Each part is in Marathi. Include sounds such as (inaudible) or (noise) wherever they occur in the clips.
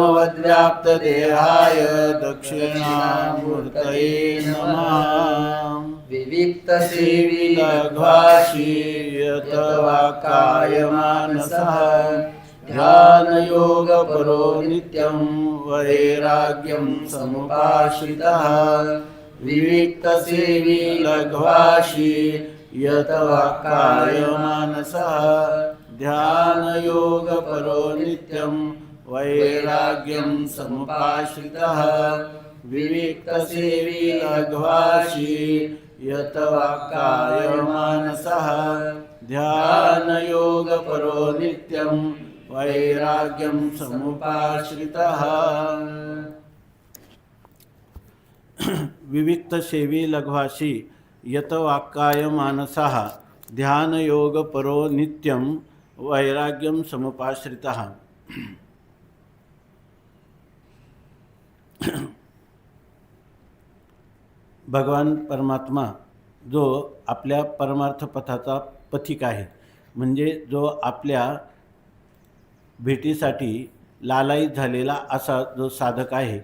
व्याप्तदेहाय दक्षिणामूर्तये नमः। विविक्तसेवी वा यतवाकाय मानसः ध्यानयोगपरो नित्यं वैराग्यं समुपाश्रितः विविक्तसेवी लघ्वाशी यतवाकाय मानसः ध्यानयोगपरो नित्यं वैराग्यं समुपाश्रितः। विविक्तसेवी लघ्वाशी यतवाक्काय मानसः ध्यानयोगपरो नित्यं वैराग्यं समुपाश्रितः। विविक्तसेवी लघ्वाशी यतवाक्काय मानसः ध्यानयोगपरो नित्यं वैराग्यं समुपाश्रितः। भगवान परमात्मा जो आपल्या परमार्थ पथाचा पथिक आहे. म्हणजे जो आपल्या भेटीसाठी लालायित झालेला असा जो साधक आहे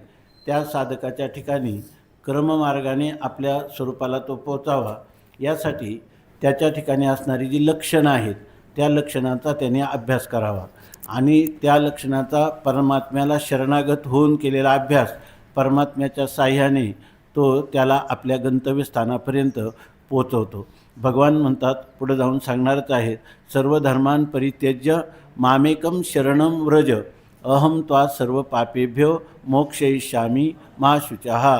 त्या साधकाच्या ठिकाणी क्रममार्गाने आपल्या स्वरूपाला तो पोचावा यासाठी त्याच्या ठिकाणी असणारी जी लक्षणं आहेत त्या लक्षणांचा त्याने अभ्यास करावा. आणि त्या लक्षणाचा परमात्म्याला शरणागत होऊन केलेला अभ्यास परमात्म्याच्या साह्याने तो त्याला आपल्या गंतव्यस्थानापर्यंत पोचवतो भगवान म्हणतात पुढे जाऊन सांगणारच आहेत सर्व धर्मान परित्यज्य मामेकम शरणम व्रज अहम त्वा सर्व पापेभ्यो मोक्षयिष्यामी मा शुचहा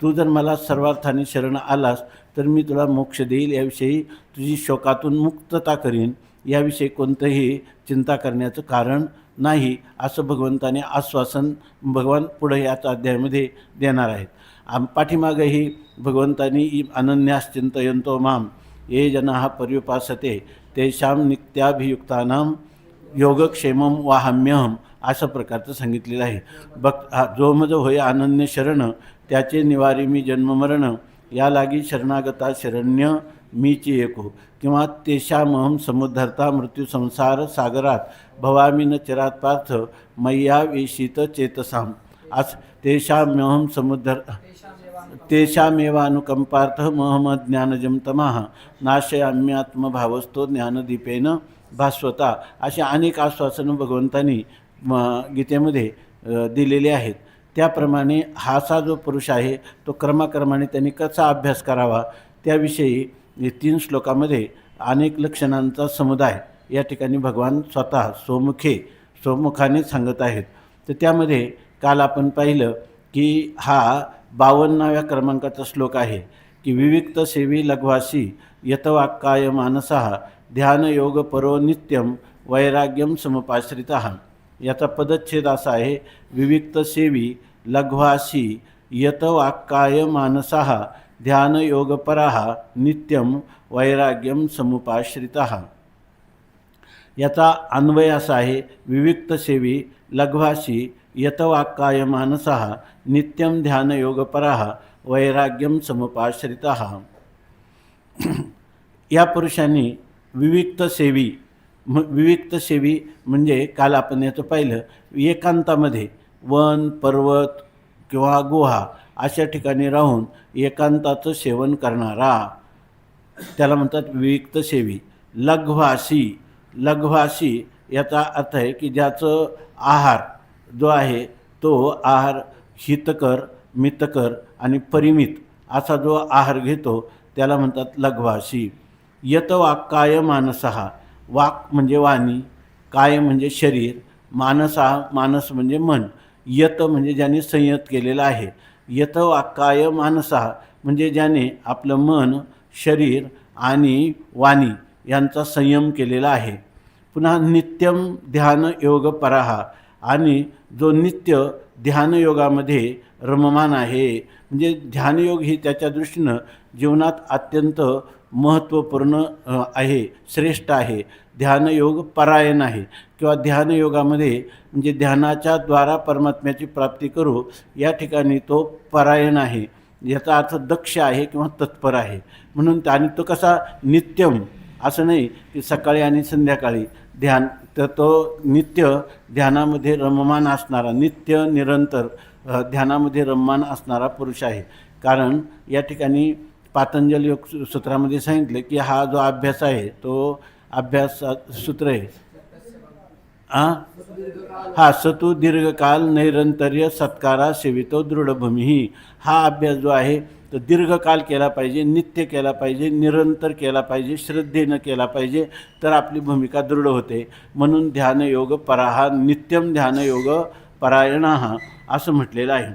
तू जर मला सर्वार्थाने शरण आलास तर मी तुला मोक्ष देईल याविषयी तुझी शोकातून मुक्तता करीन. याविषयी कोणतंही चिंता करण्याचं कारण नाही असं भगवंताने आश्वासन भगवान पुढे याच अध्यायामध्ये देणार आहेत. आम पाठीमागंही भगवंतानी अनन्याश्चिंतयंतो माम ये जना पर्युपासते तेषां नित्याभियुक्तानां योगक्षेम वाहम्यहम अशा प्रकारचं सांगितलेलं आहे. भक्त जो मज होय अनन्य शरण त्याचे निवारी मी जन्ममरण या लागी शरणागता शरण्य मीची एको हो. किंवा तेषामहम समुद्धरता मृत्यू संसार सागरात भवामी न चिरात पार्थ मय्या वेशित चेतसाम. अस तेषाम्यहम समुद्धर तेषामेवानुकंपार्थ महमद ज्ञानजम तमाह नाशयाम्यात्मभावस्तो ज्ञानदीपेन भास्वता अशी अनेक आश्वासनं भगवंतांनी म गीतेमध्ये दिलेली दिलेले आहेत. त्याप्रमाणे हाचा जो पुरुष आहे तो क्रमाक्रमाने त्यांनी कसा अभ्यास करावा त्याविषयी तीन श्लोकामध्ये अनेक लक्षणांचा समुदाय या ठिकाणी भगवान स्वतः स्वमुखे स्वमुखाने सांगत आहेत. तर त्यामध्ये काल आपण पाहिलं की हा बावन्नाव्या क्रमांकाचा श्लोक आहे की विविक्त सेवी लघ्वासी यतवाक्काय मानसा ध्यानयोग परो नित्यम वैराग्यम समुपाश्रित। याचा पदच्छेद असा आहे विविक्त सेवी लघ्वासी यतवाक्काय मानसा ध्यानयोगपरा नित्यम वैराग्यम समुपाश्रित। याचा अन्वय असा आहे विविक्त सेवी लघ्वासी यतवाक्काय मानसा नित्यम ध्यानयोगपरा वैराग्यम समुपाश्रित। या पुरुषांनी विविक्त सेवी म विविक्त सेवी म्हणजे काल आपण याचं पाहिलं एकांतामध्ये वन पर्वत किंवा गुहा अशा ठिकाणी राहून एकांताचं सेवन करणारा. त्याला म्हणतात विविक्त सेवी. लघ्वासी. लघ्वासी याचा अर्थ आहे की ज्याचं आहार जो आहे तो आहार हितकर मितकर आणि परिमित असा जो आहार घेतो त्याला म्हणतात लघ्वाशी यत वाक्काय मानसहा वाक म्हणजे वाणी काय म्हणजे शरीर मानसा मानस म्हणजे मन. यत म्हणजे ज्याने संयत केलेलं आहे. यत वाक्काय मानसहा म्हणजे ज्याने आपलं मन शरीर आणि वाणी यांचा संयम केलेला आहे. पुन्हा नित्यम ध्यान योग पराहा आणि जो नित्य ध्यानयोगामध्ये रममान आहे. म्हणजे ध्यानयोग ही त्याच्या दृष्टीनं जीवनात अत्यंत महत्त्वपूर्ण आहे श्रेष्ठ आहे. ध्यानयोग परायण आहे. किंवा ध्यानयोगामध्ये म्हणजे ध्यानाच्या द्वारा परमात्म्याची प्राप्ती करू या ठिकाणी तो परायण आहे. याचा अर्थ दक्ष आहे किंवा तत्पर आहे. म्हणून आणि तो कसा नित्यम असं नाही की सकाळी आणि संध्याकाळी ध्यान तर तो नित्य ध्यानामध्ये रममान असणारा नित्य निरंतर ध्यानामध्ये रममान असणारा पुरुष आहे. कारण या ठिकाणी पातंजल योग सूत्रामध्ये सांगितलं की हा जो अभ्यास आहे तो अभ्यास सूत्र आहे. हा सतु दीर्घकाल नैरंतर्य सत्कारा सेवितो दृढभूमी. हा अभ्यास जो आहे तर दीर्घकाल केला पाहिजे नित्य केला पाहिजे निरंतर केला पाहिजे श्रद्धेनं केला पाहिजे तर आपली भूमिका दृढ होते. म्हणून ध्यानयोग पराहा नित्यम ध्यानयोग परायण हा असं म्हटलेलं आहे.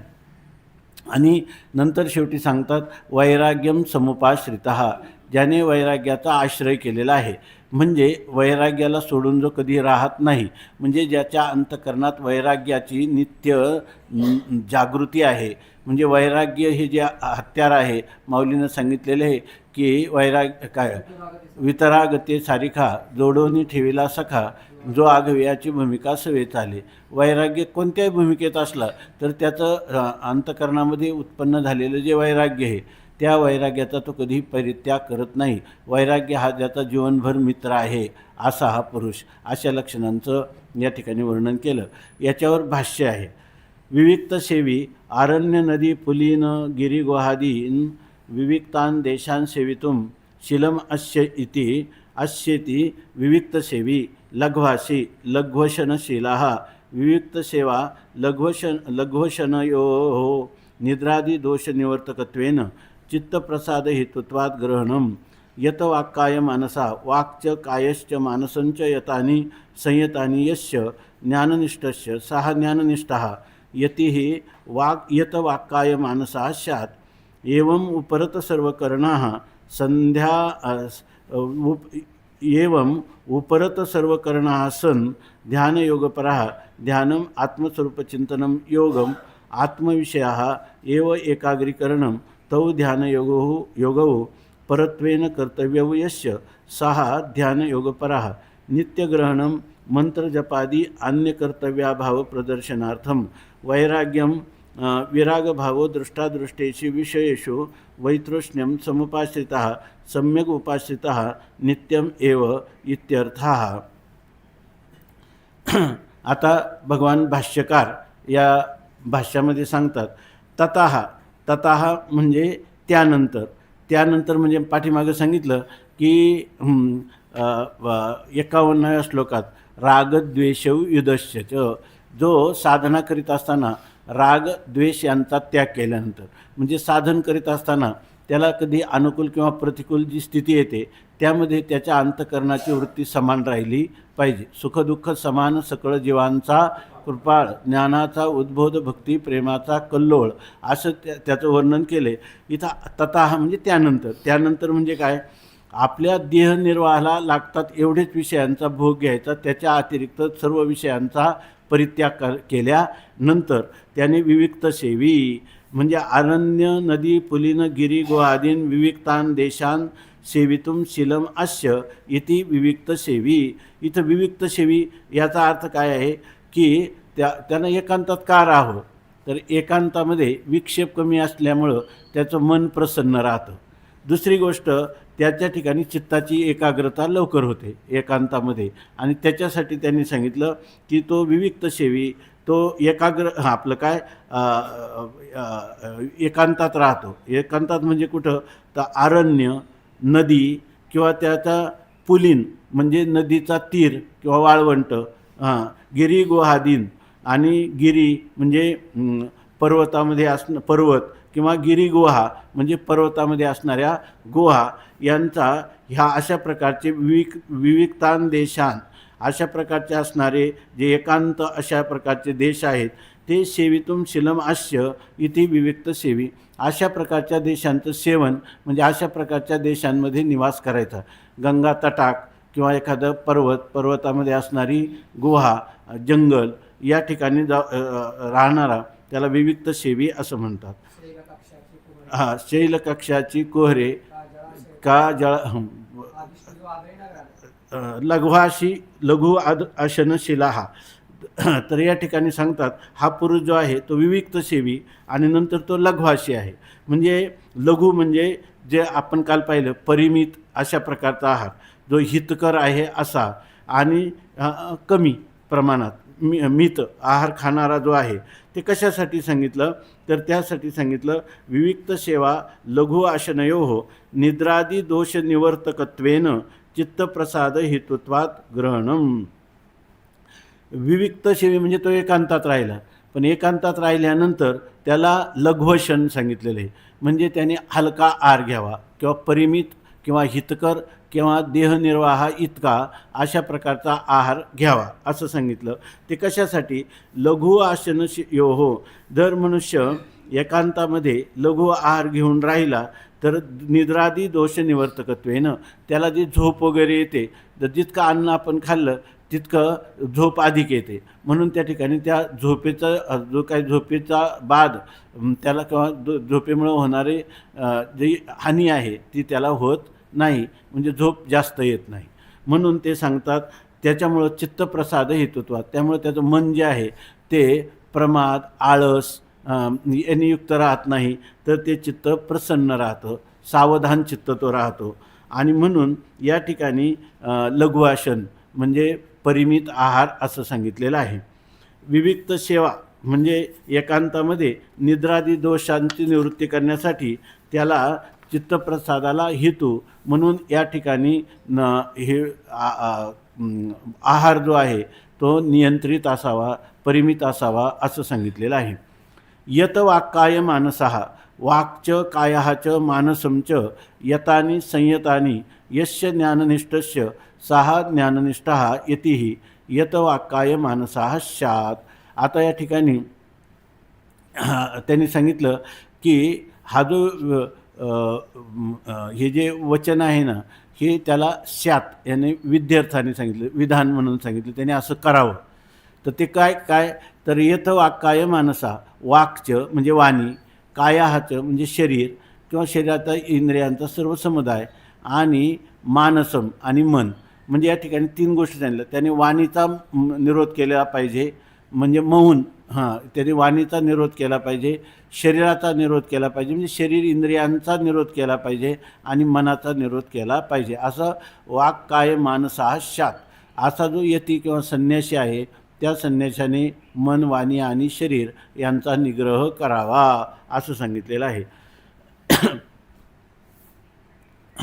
आणि नंतर शेवटी सांगतात वैराग्यम समुपाश्रित. ज्याने वैराग्याचा आश्रय केलेला आहे म्हणजे वैराग्याला सोडून जो कधी राहत नाही म्हणजे ज्याच्या अंतकरणात वैराग्याची नित्य जागृती आहे. म्हणजे वैराग्य हे जे हत्यार आहे माऊलीनं सांगितलेले आहे की वैराग्य काय? वितरागते सारिखा जोडवणी ठेविला सखा जो आगव्याची भूमिका सवेत आली वैराग्य कोणत्याही भूमिकेत असला तर त्याचं अंतकरणामध्ये उत्पन्न झालेलं जे वैराग्य आहे त्या वैराग्याचा तो कधी परित्याग करत नाही. वैराग्य हा ज्याचा जीवनभर मित्र आहे असा हा पुरुष अशा लक्षणांचं या ठिकाणी वर्णन केलं. याच्यावर भाष्य आहे. विविक्त सेवी आरण्य नदी पुलीन गिरी गुहादीन विविक्तान देशान सेवितुम शिलम अश्य इति अस्येति विविक्तसेवी लघ्वासी लघ्वशनशीला विविक्तसेवा लघ्वशन लघ्वशनयो निद्रादिदोषनिवर्तकत्वेन चित्तप्रसादहेतुत्वात् ग्रहणं यत वाक्काय मानसा वाक्च कायश्च मानसञ्च यतानि संयतानि यस्य ज्ञाननिष्ठस्य सः ज्ञाननिष्ठः यतिः वाक् यत वाक्काय मानसा स्यात्। एवम् उपरत सन्ध्या संध्या उप एवम् उपरतसर्वकरणाः सन् ध्यानयोगपराः ध्यानम् आत्मस्वरूपचिन्तनं योगम् आत्मविषयाः एव एकाग्रीकरणं तौ ध्यानयोगौ योगौ परत्वेन कर्तव्यौ यस्य। सः ध्यानयोगपरः। नित्यग्रहणं मन्त्रजपादि अन्यकर्तव्याभावप्रदर्शनार्थं। वैराग्यं विरागभावो दृष्टादृष्टेषु विषयेषु वैतृष्ण्यं समुपाश्रितः सम्यक् उपाश्रितः नित्यम् एव इत्यर्थः। आता भगवान भाष्यकार या भाष्यामध्ये सांगतात ततः ततः म्हणजे त्यानंतर त्यानंतर म्हणजे पाठीमागं सांगितलं की एकावन्नव्या एकावन्नाव्या श्लोकात रागद्वेषौ युधश्य च जो साधना करीत असताना राग द्वेष यांचा त्याग केल्यानंतर. म्हणजे साधन करीत असताना त्याला कधी अनुकूल किंवा प्रतिकूल जी स्थिती येते त्यामध्ये त्याच्या अंतकरणाची वृत्ती समान राहिली पाहिजे. सुखदुःख समान सकळ जीवांचा कृपाळ ज्ञानाचा उद्बोध भक्ती प्रेमाचा कल्लोळ असं त्या त्याचं वर्णन केले. इथं तथा म्हणजे त्यानंतर. त्यानंतर म्हणजे काय? आपल्या देहनिर्वाहाला लागतात एवढेच विषयांचा भोग घ्यायचा त्याच्या अतिरिक्त सर्व विषयांचा परित्याग कर केल्यानंतर त्याने विविक्त सेवी म्हणजे अरण्य नदी पुलिन गिरी गोआदीन विविक्तान देशान सेवितुम शिलम अस्य इति विविक्त सेवी. इथं विविक्त सेवी याचा अर्थ काय आहे की त्या त्यांना एकांतात का राहावं तर एकांतामध्ये विक्षेप कमी असल्यामुळं त्याचं मन प्रसन्न राहतं. दुसरी गोष्ट त्याच्या ठिकाणी चित्ताची एकाग्रता लवकर होते एकांतामध्ये. आणि त्याच्यासाठी त्यांनी सांगितलं की तो विविक्त सेवी तो एकाग्र आपलं काय एकांतात राहतो. एकांतात म्हणजे कुठं? तर आरण्य नदी किंवा त्याचा पुलीन म्हणजे नदीचा तीर किंवा वाळवंट हां गिरी गुहादीन आणि गिरी म्हणजे पर्वतामध्ये असणं पर्वत किंवा गिरी गुहा म्हणजे पर्वतामध्ये असणाऱ्या गुहा यांचा ह्या अशा प्रकारचे विविक विविक्तान देशान अशा प्रकारचे असणारे जे एकांत अशा प्रकारचे देश आहेत ते सेवितुम शिलम आश्य इथे विविक्त सेवी. अशा प्रकारच्या देशांचं सेवन म्हणजे अशा प्रकारच्या देशांमध्ये निवास करायचा. गंगा तटाक किंवा एखादं पर्वत पर्वतामध्ये असणारी गुहा जंगल या ठिकाणी जा राहणारा त्याला विविक्त सेवी असं म्हणतात. हां शैलकक्षाची कोहरे का जळ हं, लघवाशी लघु आद आशनशिला हा (clears throat) तर या ठिकाणी सांगतात हा पुरुष जो आहे तो विविक्त सेवी आणि नंतर तो लघवाशी आहे. म्हणजे लघु म्हणजे जे आपण काल पाहिलं परिमित अशा प्रकारचा आहार. जो हितकर आहे असा आणि कमी प्रमाणात. मी मित आहार खाणारा जो आहे ते कशासाठी सांगितलं? तर त्यासाठी सांगितलं विविक्त सेवा लघु आशनयो हो निद्रादी दोष निवर्तकत्वेन चित्तप्रसाद हेतुत्वात ग्रहणम। विविक्त सेवे म्हणजे तो एकांतात राहिला. पण एकांतात राहिल्यानंतर त्याला लघुवशन सांगितलेलं आहे. म्हणजे त्याने हलका आहार घ्यावा किंवा परिमित किंवा हितकर किंवा देहनिर्वाह इतका अशा प्रकारचा आहार घ्यावा असं सांगितलं. ते कशासाठी? लघु आसन यो हो. जर मनुष्य एकांतामध्ये लघु आहार घेऊन राहिला तर निद्रादी दोष निवर्तकत्वेनं त्याला जी झोप वगैरे येते तर जितकं अन्न आपण खाल्लं तितकं झोप अधिक येते. म्हणून त्या ठिकाणी त्या झोपेचा जो काही झोपेचा बाद त्याला किंवा झोपेमुळे झोपेमुळं होणारे जी हानी आहे ती त्याला होत नाही. म्हणजे झोप जास्त येत नाही. म्हणून ते सांगतात त्याच्यामुळं चित्तप्रसाद हेतुत्वात. त्यामुळं त्याचं मन जे आहे ते प्रमाद आळस यांनी युक्त राहत नाही. तर ते चित्त प्रसन्न राहतं. सावधान चित्त तो राहतो. आणि म्हणून या ठिकाणी लघुआसन म्हणजे परिमित आहार असं सांगितलेलं आहे. विविक्त सेवा म्हणजे एकांतामध्ये निद्रादी दोषांची निवृत्ती करण्यासाठी त्याला चित्तप्रसादाला हेतू म्हणून या ठिकाणी न हे आहार जो आहे तो नियंत्रित असावा परिमित असावा असं सांगितलेलं आहे. यत वाक्काय मानसः वाक्च कायः च मानसं च यतानि यस्य ज्ञाननिष्ठस्य सहा ज्ञाननिष्ठः यतीही यत वाक्काय मानसा शात आता या ठिकाणी त्यांनी सांगितलं की हा जो हे जे वचन आहे ना हे त्याला स्यात याने विद्यार्थ्याने सांगितलं विधान म्हणून सांगितलं त्याने असं करावं. तर ते काय काय तर येथ वाक्काय मानसा वाक्चं म्हणजे वाणी कायाहाचं म्हणजे शरीर किंवा शरीराचा इंद्रियांचा सर्व समुदाय आणि मानसम आणि मन. म्हणजे या ठिकाणी तीन गोष्टी सांगितल्या. त्याने वाणीचा निरोध केला पाहिजे म्हणजे मौन. हां त्याने वाणीचा निरोध केला पाहिजे शरीराचा निरोध केला पाहिजे म्हणजे शरीर इंद्रियांचा निरोध केला पाहिजे आणि मनाचा निरोध केला पाहिजे. असं वाक काय मानस हा शात. असा जो यती किंवा संन्यासी आहे त्या संन्याशाने मन वाणी आणि शरीर यांचा निग्रह करावा असं सांगितलेलं आहे.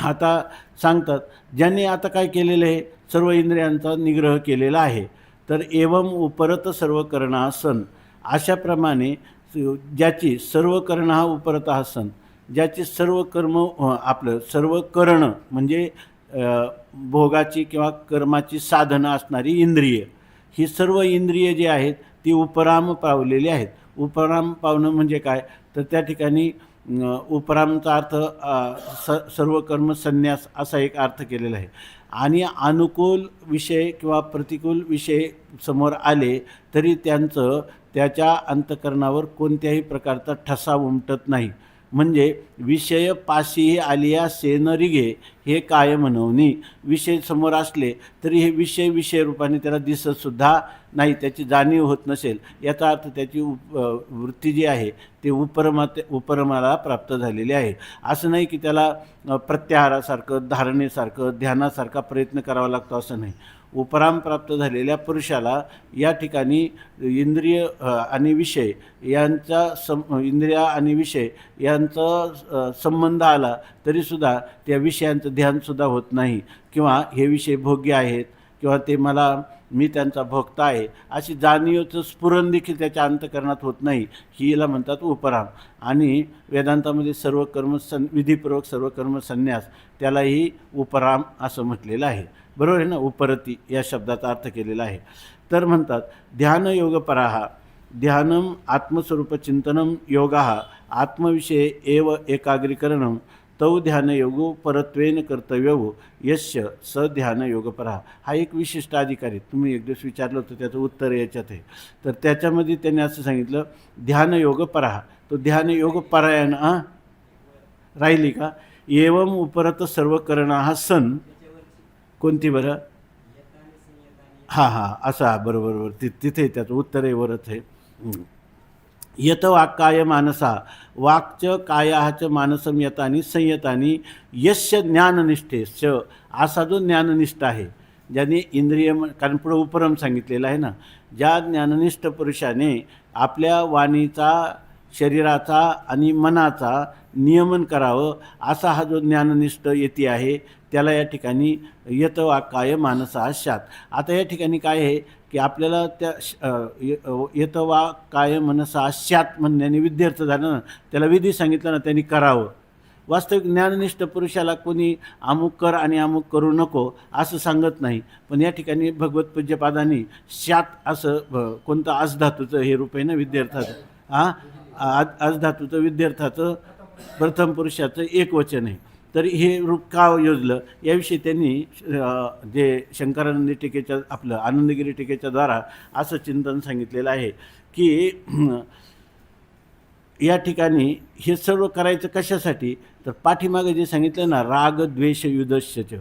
आता सांगतात ज्यांनी आता काय केलेलं आहे? सर्व इंद्रियांचा निग्रह केलेला आहे. तर एवम उपरत सर्व करणा सन. अशाप्रमाणे ज्याची सर्व कर्ण हा उपरत हा सन. ज्याची सर्व कर्म आपलं सर्व करणं म्हणजे भोगाची किंवा कर्माची साधनं असणारी इंद्रिय. ही सर्व इंद्रिय जी आहेत ती उपराम पावलेली आहेत. उपराम पावणं म्हणजे काय? तर त्या ठिकाणी उपरामचा अर्थ स सर्व कर्म संन्यास असा एक अर्थ केलेला आहे. आणि अनुकूल विषय किंवा प्रतिकूल विषय समोर आले तरी त्यांचं त्याच्या अंतकरणावर कोणत्याही प्रकारचा ठसा उमटत नाही. म्हणजे विषय पाशीही आलिया सेनरिगे हे काय म्हणवणी विषय समोर असले तरी हे विषय विषय रूपाने त्याला दिसतसुद्धा नाही त्याची जाणीव होत नसेल. याचा अर्थ त्याची उप वृत्ती जी आहे ते उपरमात उपरमाला प्राप्त झालेली आहे. असं नाही की त्याला प्रत्याहारासारखं धारणेसारखं ध्यानासारखा प्रयत्न करावा लागतो असं नाही. उपराम प्राप्त झालेल्या पुरुषाला या ठिकाणी इंद्रिय आणि विषय यांचा सम इंद्रिया आणि विषय यांचा संबंध आला तरीसुद्धा त्या विषयांचं ध्यानसुद्धा होत नाही. किंवा हे विषय भोग्य आहेत किंवा ते मला मी त्यांचा भक्त आहे अशी जाणीवचं स्फुरण देखील त्याच्या अंतकरणात होत नाही ही याला म्हणतात उपराम. आणि वेदांतामध्ये सर्व कर्म सं विधीपूर्वक सर्व कर्म संन्यास त्यालाही उपराम असं म्हटलेलं आहे. बरोबर आहे ना? उपरती या शब्दाचा अर्थ केलेला आहे. तर म्हणतात ध्यानयोगपराहा ध्यानम आत्मस्वरूपचिंतनम योगा आत्मविषये एव एकाग्रीकरणं तव ध्यानयोगो परत्वेन कर्तव्यवो यश्य स ध्यानयोगपरा. हा एक विशिष्ट अधिकारी तुम्ही एक दिवस विचारलं होतं त्याचं उत्तर याच्यात आहे. तर त्याच्यामध्ये त्यांनी असं सांगितलं ध्यानयोग पराहा तो ध्यानयोग परायण राहिली का? एवम उपरत सर्व करणा हा सण कोणती बरं? हां हां असा बरोबर बरोबर. ति तिथे त्याचं उत्तर आहे वरच आहे. यत वाक्काय मानसा वाक्च कायाच मानसम यतानी संयतानी यस्य ज्ञाननिष्ठेश असा जो ज्ञाननिष्ठ आहे ज्याने इंद्रिय कारण पुढं उपरम सांगितलेलं आहे ना ज्या ज्ञाननिष्ठ पुरुषाने आपल्या वाणीचा शरीराचा आणि मनाचा नियमन करावं असा हा जो ज्ञाननिष्ठ येते आहे त्याला या ठिकाणी यत वाकाय मानसा शात आता या ठिकाणी काय आहे की आपल्याला त्या श- वा काय मनसा शात म्हणण्याने विद्यार्थ झालं ना त्याला विधी सांगितलं ना त्यांनी करावं. वास्तविक ज्ञाननिष्ठ पुरुषाला कोणी अमुक कर आणि अमुक करू नको असं सांगत नाही. पण या ठिकाणी भगवत पूज्यपादांनी शात असं कोणतं आज धातूचं हे रूप आहे ना विद्यार्थाचं? हां आज आज धातूचं विद्यार्थाचं प्रथम पुरुषाचं एक वचन आहे. तर हे रूप का योजलं? याविषयी त्यांनी जे शंकरानंदी टीकेच्या आपलं आनंदगिरी टीकेच्या द्वारा असं चिंतन सांगितलेलं आहे की या ठिकाणी हे सर्व करायचं कशासाठी? तर पाठीमागे जे सांगितलं ना राग द्वेष युधश्यच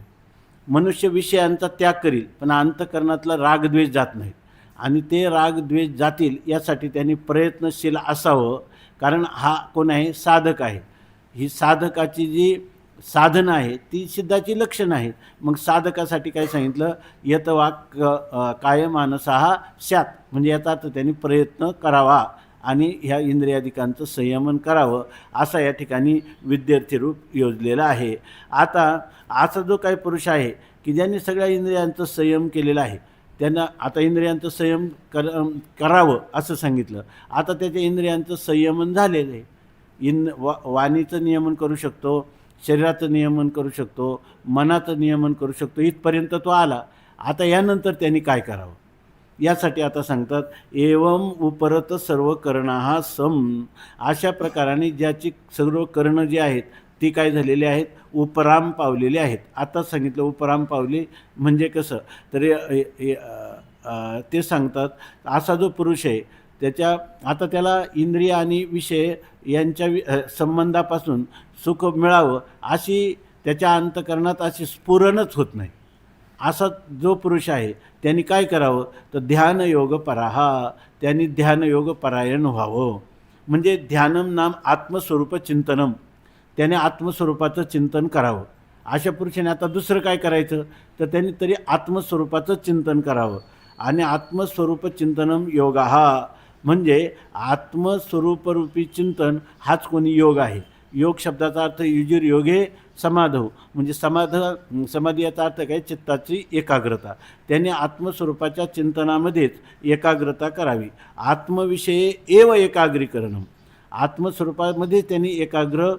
मनुष्य विषयांचा त्याग करील पण अंतकरणातला राग द्वेष जात नाही. आणि ते राग द्वेष जातील यासाठी त्यांनी प्रयत्नशील असावं कारण हा कोण आहे? साधक आहे. ही साधकाची जी साधनं आहे ती सिद्धाची लक्षणं आहेत. मग साधकासाठी काय सांगितलं? यत वाक अ, स्यात. हा म्हणजे याचा अर्थ त्यांनी प्रयत्न करावा आणि ह्या इंद्रियाधिकांचं संयमन करावं असा या ठिकाणी विद्यार्थी रूप योजलेलं आहे. आता असा जो काही पुरुष आहे की ज्यांनी सगळ्या इंद्रियांचं संयम केलेलं आहे त्यांना आता इंद्रियांचं संयम कर करावं असं सांगितलं. आता त्याच्या इंद्रियांचं संयमन झालेलं आहे. इन वा वाणीचं नियमन करू शकतो शरीराचं नियमन करू शकतो मनाचं नियमन करू शकतो इथपर्यंत तो आला. आता यानंतर त्यांनी काय करावं? यासाठी आता सांगतात एवम उपरत सर्व करणा हा सम. अशा प्रकाराने ज्याची सर्व करणं जी आहेत ती काय झालेली आहेत? उपराम पावलेली आहेत. आता सांगितलं उपराम पावली म्हणजे कसं? तर ते सांगतात असा जो पुरुष आहे त्याच्या आता त्याला इंद्रिय आणि विषय यांच्या वि- संबंधापासून सुख मिळावं अशी त्याच्या अंतकरणात अशी स्फुरणच होत नाही. असा जो पुरुष आहे त्यांनी काय करावं? तर ध्यानयोग पराहा त्यांनी ध्यानयोग परायण व्हावं. म्हणजे ध्यानम नाम आत्मस्वरूप चिंतनम. त्याने आत्मस्वरूपाचं चिंतन करावं. अशा पुरुषाने आता दुसरं काय करायचं? तर त्यांनी तरी आत्मस्वरूपाचं चिंतन करावं. आणि आत्मस्वरूप चिंतनम योगा हा म्हणजे आत्मस्वरूपरूपी चिंतन हाच कोणी योग आहे. योग शब्दाचा अर्थ युजीर योगे समाधव म्हणजे समाध समाधी याचा अर्थ काय? चित्ताची एकाग्रता. त्याने आत्मस्वरूपाच्या चिंतनामध्येच एकाग्रता करावी. आत्मविषये एव एकाग्रीकरणं. आत्मस्वरूपामध्ये त्यांनी एकाग्र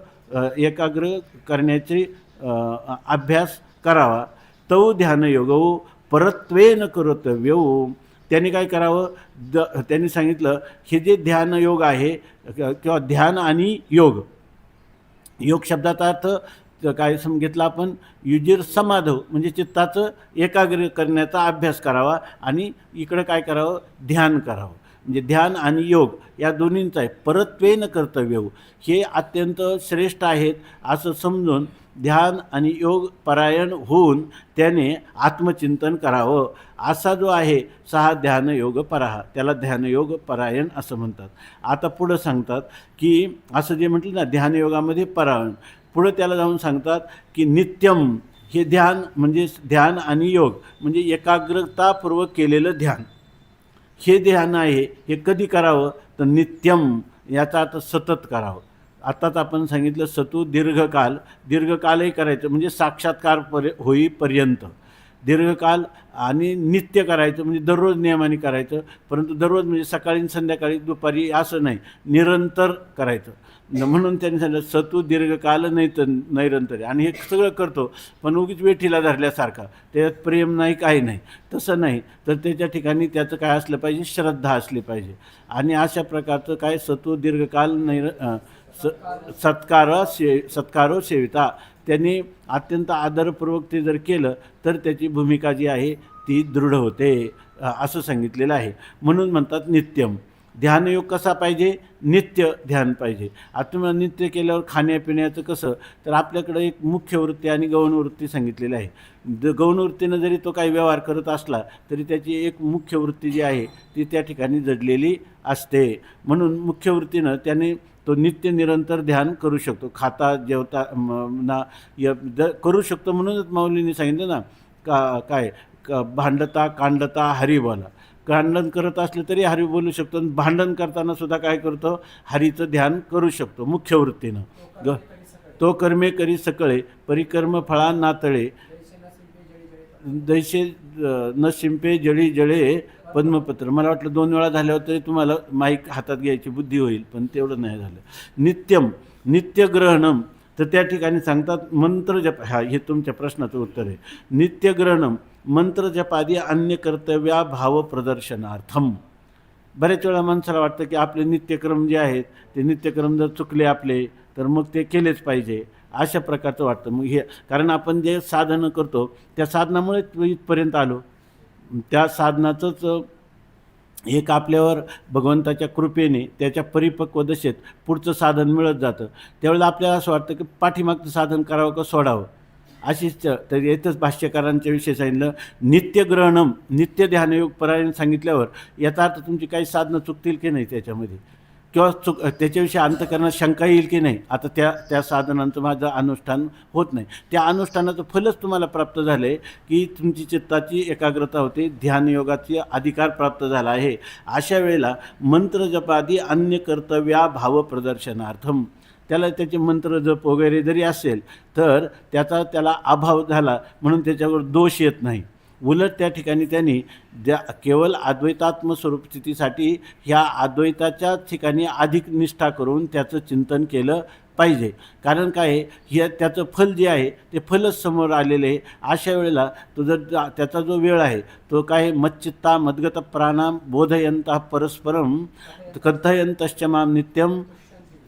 एकाग्र करण्याचे अभ्यास करावा. तौ ध्यानयोग परत्वेन कर्तव्यो. त्यांनी काय करावं? द त्यांनी सांगितलं हे जे ध्यान योग आहे किंवा ध्यान आणि योग योग शब्दाचा अर्थ काय सम घेतला आपण? युजीर समाधव म्हणजे चित्ताचं एकाग्र करण्याचा अभ्यास करावा आणि इकडं काय करावं? ध्यान करावं. म्हणजे ध्यान आणि योग या दोन्हींचा आहे. परत्वेन कर्तव्य हो. हे. अत्यंत श्रेष्ठ आहेत असं समजून ध्यान आणि योग परायण होऊन त्याने आत्मचिंतन करावं. असा जो आहे सहा ध्यानयोग पराहा त्याला ध्यानयोग परायण असं म्हणतात. आता पुढं सांगतात की असं जे म्हटलं ना ध्यानयोगामध्ये परायण. पुढं त्याला जाऊन सांगतात की नित्यम हे ध्यान म्हणजे ध्यान आणि योग म्हणजे एकाग्रतापूर्वक केलेलं ध्यान. हे ध्यान आहे हे कधी करावं? तर नित्यम याचा आता सतत करावं. आत्ताच आपण सांगितलं सतू दीर्घकाल दीर्घकालही करायचं म्हणजे साक्षात्कार पर होईपर्यंत. दीर्घकाल आणि नित्य करायचं म्हणजे दररोज नियमाने करायचं परंतु दररोज म्हणजे सकाळी संध्याकाळी दुपारी असं नाही निरंतर करायचं. म्हणून त्यांनी सांगितलं सतू दीर्घकाल नाही तर नैरंतर. आणि हे सगळं करतो पण उगीच वेठीला धरल्यासारखा. त्याच्यात प्रेम नाही काही नाही. तसं नाही. तर त्याच्या ठिकाणी त्याचं काय असलं पाहिजे? श्रद्धा असली पाहिजे. आणि अशा प्रकारचं काय? सतू दीर्घकाल नैर स सत्कार से सत्कारो सेविता. त्यांनी अत्यंत आदरपूर्वक ते जर केलं तर त्याची भूमिका जी आहे ती दृढ होते असं सांगितलेलं आहे. म्हणून म्हणतात नित्यम. ध्यानयोग कसा पाहिजे? नित्य ध्यान पाहिजे. आता नित्य केल्यावर खाण्यापिण्याचं कसं? तर आपल्याकडं एक मुख्य वृत्ती आणि गौणवृत्ती सांगितलेली आहे. द गौणवृत्तीनं जरी तो काही व्यवहार करत असला तरी त्याची एक मुख्य वृत्ती जी आहे ती त्या ठिकाणी जडलेली असते. म्हणून मुख्य वृत्तीनं त्याने तो नित्य निरंतर ध्यान करू शकतो. खाता जेवता ना य करू शकतो म्हणूनच माऊलींनी सांगितलं ना का काय? क भांडता कांडता हरिबाला. भांडण करत असले तरी हरी बोलू शकतो. आणि भांडण करताना सुद्धा काय करतो? हरीचं ध्यान करू शकतो मुख्य वृत्तीनं ग तो कर्मे करी सकळे परिकर्म फळा नातळे. दैसे न शिंपे जळी जळे पद्मपत्र. मला वाटलं दोन वेळा झाल्यावर तरी तुम्हाला माईक हातात घ्यायची बुद्धी होईल पण तेवढं नाही झालं. नित्यम नित्यग्रहणम. तर त्या ठिकाणी सांगतात मंत्र जप. हा हे तुमच्या प्रश्नाचं उत्तर आहे. नित्यग्रहणम. मंत्र जपादी अन्य कर्तव्या भाव प्रदर्शनार्थम बऱ्याच वेळा माणसाला वाटतं की आपले नित्यक्रम जे आहेत ते नित्यक्रम जर चुकले आपले तर मग ते केलेच पाहिजे. अशा प्रकारचं वाटतं. मग हे कारण आपण जे साधनं करतो त्या साधनामुळे इथपर्यंत आलो. त्या साधनाचंच एक आपल्यावर भगवंताच्या कृपेने त्याच्या परिपक्व दशेत पुढचं साधन मिळत जातं. त्यावेळेला आपल्याला असं वाटतं की पाठीमागचं साधन करावं का सोडावं? अशीच तर येतच भाष्यकारांच्या विषयी सांगितलं. नित्यग्रहणम नित्य ध्यानयोग परायण सांगितल्यावर याचा अर्थ तुमची काही साधनं चुकतील की नाही त्याच्यामध्ये? किंवा चुक त्याच्याविषयी अंतकरणात शंका येईल की नाही? आता त्या त्या साधनांचं माझं अनुष्ठान होत नाही. त्या अनुष्ठानाचं फलच तुम्हाला प्राप्त झालं आहे की तुमची चित्ताची एकाग्रता होते ध्यानयोगाची अधिकार प्राप्त झाला आहे. अशा वेळेला मंत्रजपादी अन्य कर्तव्या भावप्रदर्शनार्थम त्याला त्याचे मंत्र जप वगैरे जरी असेल तर त्याचा त्याला अभाव झाला म्हणून त्याच्यावर दोष येत नाही. उलट त्या ठिकाणी त्यांनी द्या केवळ अद्वैतात्म स्वरूप स्थितीसाठी ह्या अद्वैताच्या ठिकाणी अधिक निष्ठा करून त्याचं चिंतन केलं पाहिजे. कारण काय आहे? हे त्याचं फल जे आहे ते फलच समोर आलेले आहे. अशा वेळेला तो जर त्याचा जो वेळ आहे तो काय मच्चित्ता मद्गत प्राणाम बोधयंत परस्परम नित्यम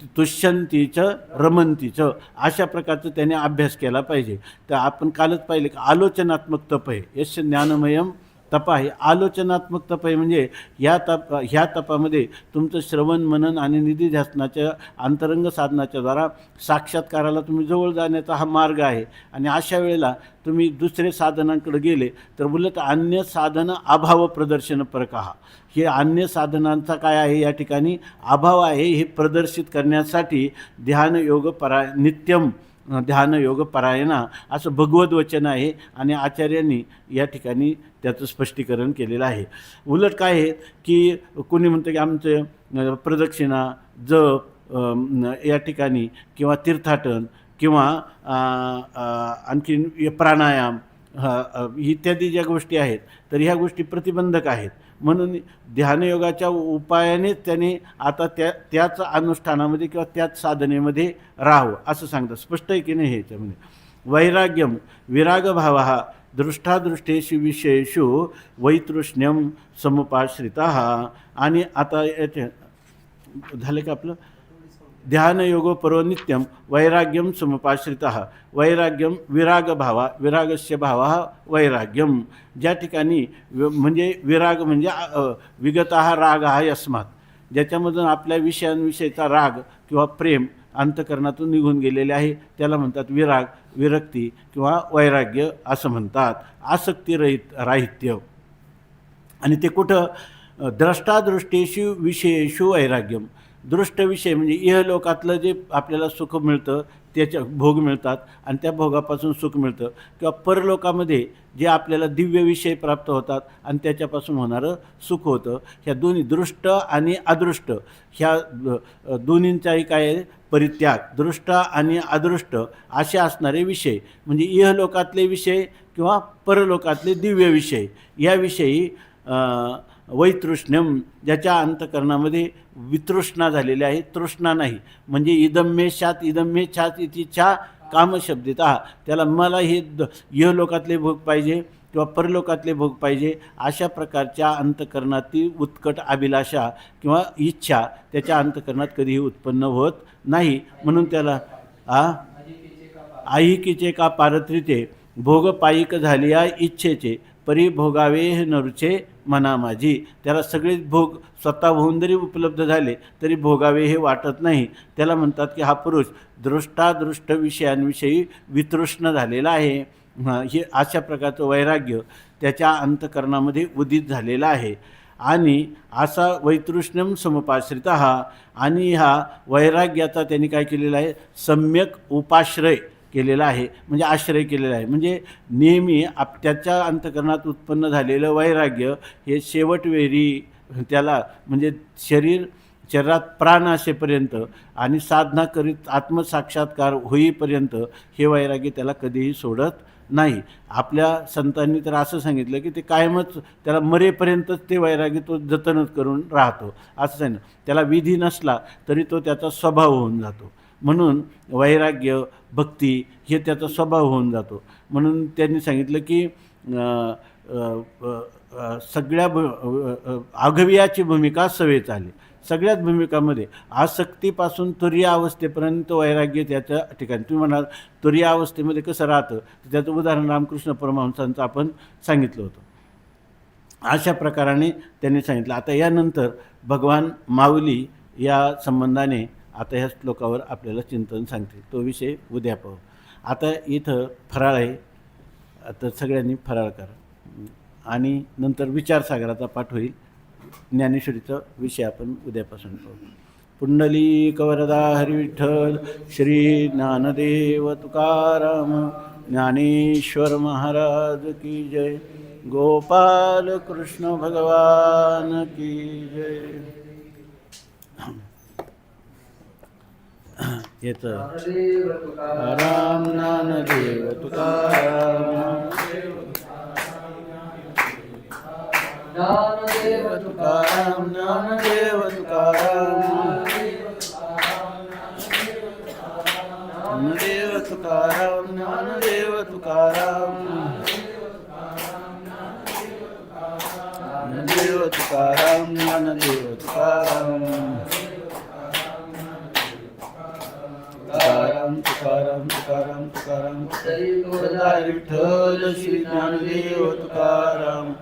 माम तुष्यंतीचं रमंतीचं अशा प्रकारचं त्याने अभ्यास केला पाहिजे. तर आपण कालच पाहिले की आलोचनात्मक तप आहे. यश ज्ञानमयम तप आहे आलोचनात्मक तप आहे म्हणजे ह्या तप ह्या तपामध्ये तुमचं श्रवण मनन आणि निधी ध्यासनाच्या अंतरंग साधनाच्या द्वारा साक्षात्काराला तुम्ही जवळ जाण्याचा हा मार्ग आहे. आणि अशा वेळेला तुम्ही दुसरे साधनांकडे गेले तर उलट अन्य साधनं अभाव प्रदर्शन परकहा हे अन्य साधनांचा काय आहे या ठिकाणी? अभाव आहे हे प्रदर्शित करण्यासाठी ध्यान योग परा नित्यम ध्यान योग परायणा असं भगवद्वचन वचन आहे. आणि आचार्यांनी या ठिकाणी त्याचं स्पष्टीकरण केलेलं आहे. उलट काय आहे की कोणी म्हणतं की आमचं प्रदक्षिणा जप या ठिकाणी किंवा तीर्थाटन किंवा आणखीन प्राणायाम ह- इत्यादी ज्या गोष्टी आहेत तर ह्या गोष्टी प्रतिबंधक आहेत. म्हणून ध्यानयोगाच्या उपायानेच त्याने आता त्या त्याच अनुष्ठानामध्ये किंवा त्याच साधनेमध्ये राहावं असं सांगतात. स्पष्ट आहे की नाही ह्याच्यामध्ये? वैराग्यम विरागभाव हा दृष्टादृष्टेषु विषयेषु वैतृष्ण्यम समुपाश्रिता. आणि आता याच्या झालं का आपलं? ध्यानयोगो परोनित्यम वैराग्यम समुपाश्रिता. वैराग्यम विरागभावा विरागस्य भावा वैराग्यम ज्या ठिकाणी म्हणजे विराग म्हणजे विगत राग हा यस्मात. ज्याच्यामधून आपल्या विषयांविषयीचा राग किंवा प्रेम अंतकरणातून निघून गेलेले आहे. त्याला म्हणतात विराग विरक्ती किंवा वैराग्य असं म्हणतात. आसक्तीरहित राहित्य. आणि ते कुठं? द्रष्टादृष्टीशी विषयेशु विषयेषु वैराग्यम. दृष्टविषय म्हणजे इहलोकातलं जे आपल्याला सुख मिळतं त्याच्या भोग मिळतात आणि त्या भोगापासून सुख मिळतं. किंवा परलोकामध्ये जे आपल्याला दिव्य विषय प्राप्त होतात आणि त्याच्यापासून होणारं सुख होतं. ह्या दोन्ही दृष्ट आणि अदृष्ट. ह्या दोन्हींचाही काय आहे? परित्याग दृष्ट आणि अदृष्ट असे असणारे विषय म्हणजे इहलोकातले विषय किंवा परलोकातले दिव्य विषय याविषयी वैतृष्ण्यम ज्याच्या अंतकरणामध्ये वितृष्णा झालेली आहे तृष्णा नाही. म्हणजे इदम्मे शात इदम्मे छात इतिच्या कामशब्दित. हा त्याला मला हे द इहलोकातले भोग पाहिजे. किंवा परलोकातले भोग पाहिजे अशा प्रकारच्या अंतकरणातील उत्कट अभिलाषा किंवा इच्छा त्याच्या अंतकरणात कधीही उत्पन्न होत नाही. म्हणून त्याला आ? आईकीचे का पारत्रिते? भोग पायिक झालिया इच्छेचे परी भोगावे हे नरुचे म्हणा माझी. त्याला सगळेच भोग स्वतःहून जरी उपलब्ध झाले तरी भोगावे हे वाटत नाही. त्याला म्हणतात की हा पुरुष दृष्टादृष्ट विषयांविषयी वितृष्ण झालेला आहे. हे अशा प्रकारचं वैराग्य त्याच्या अंतकरणामध्ये उदित झालेलं आहे. आणि असा वैतृष्ण्यम समपाश्रित हा आणि हा वैराग्याचा त्यांनी काय केलेला आहे? सम्यक उपाश्रय केलेला आहे. म्हणजे आश्रय केलेला आहे. म्हणजे नेहमी आप त्याच्या अंतकरणात उत्पन्न झालेलं वैराग्य हे शेवटवेरी त्याला म्हणजे शरीर शरीरात प्राण असेपर्यंत आणि साधना करीत आत्मसाक्षात्कार होईपर्यंत हे वैराग्य त्याला कधीही सोडत नाही आपल्या संतांनी तर असं सांगितलं की ते कायमच त्याला मरेपर्यंतच ते वैराग्य तो जतनच करून राहतो. असं सांगितलं. त्याला विधी नसला तरी तो त्याचा स्वभाव होऊन जातो. म्हणून वैराग्य भक्ती हे त्याचा स्वभाव होऊन जातो. म्हणून त्यांनी सांगितलं की सगळ्या भ आघवियाची भूमिका सवेत आली. सगळ्याच भूमिकामध्ये. आसक्तीपासून तुर्यावस्थेपर्यंत वैराग्य त्याच्या ठिकाणी. तुम्ही म्हणाल तुर्यावस्थेमध्ये कसं राहतं? तर त्याचं उदाहरण रामकृष्ण परमहंसांचं आपण सांगितलं होतं. अशा प्रकाराने त्यांनी सांगितलं. आता यानंतर भगवान माऊली या संबंधाने आता ह्या श्लोकावर आपल्याला चिंतन सांगते तो विषय उद्या पाहू. आता इथं फराळ आहे. आता सगळ्यांनी फराळ करा. आणि नंतर विचारसागराचा पाठ होईल. ज्ञानेश्वरीचा विषय आपण उद्यापासून पाहू. पुंडली कवरदा हरिविठ्ठल श्री ज्ञानदेव तुकाराम ज्ञानेश्वर महाराज की जय. गोपाल कृष्ण भगवान की जय. येतं. राम ज्ञानदेव तुकाराम. ज्ञानदेव तुकाराम ज्ञानदेव तुकाराम ज्ञानदेव तुकाराम ज्ञानदेव तुकाराम ज्ञानदेव तुकाराम ज्ञानदेव तुकाराम तुकाराम. तुकाराम तुकाराम तुकाराम विठ्ठल श्री ज्ञानदेव तुकाराम.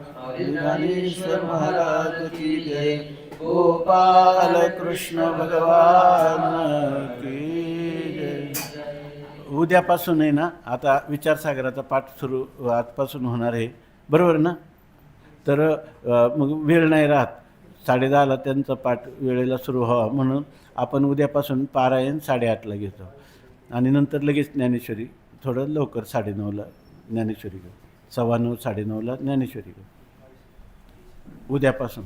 ज्ञानेश्वर महाराज की जय। गोपाल कृष्ण भगवान की जय। उद्यापासून आहे ना आता विचारसागराचा पाठ सुरू आजपासून होणार आहे. बरोबर ना? तर मग वेळ नाही राहत. साडेदहाला त्यांचा पाठ वेळेला सुरू व्हावा म्हणून आपण उद्यापासून पारायण साडेआठला घेतो. आणि नंतर लगेच ज्ञानेश्वरी थोडं लवकर साडेनऊला ज्ञानेश्वरी घेऊ सव्वा नऊ साडेनऊला ज्ञानेश्वरी घेऊ उद्यापासून.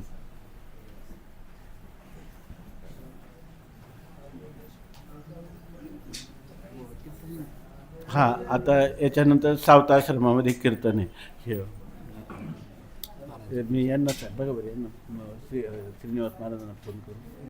हां आता याच्यानंतर सावता आश्रमामध्ये कीर्तन आहे. हे मी यांना बघा बरं यांना श्री श्रीनिवास महाराजांना फोन करू.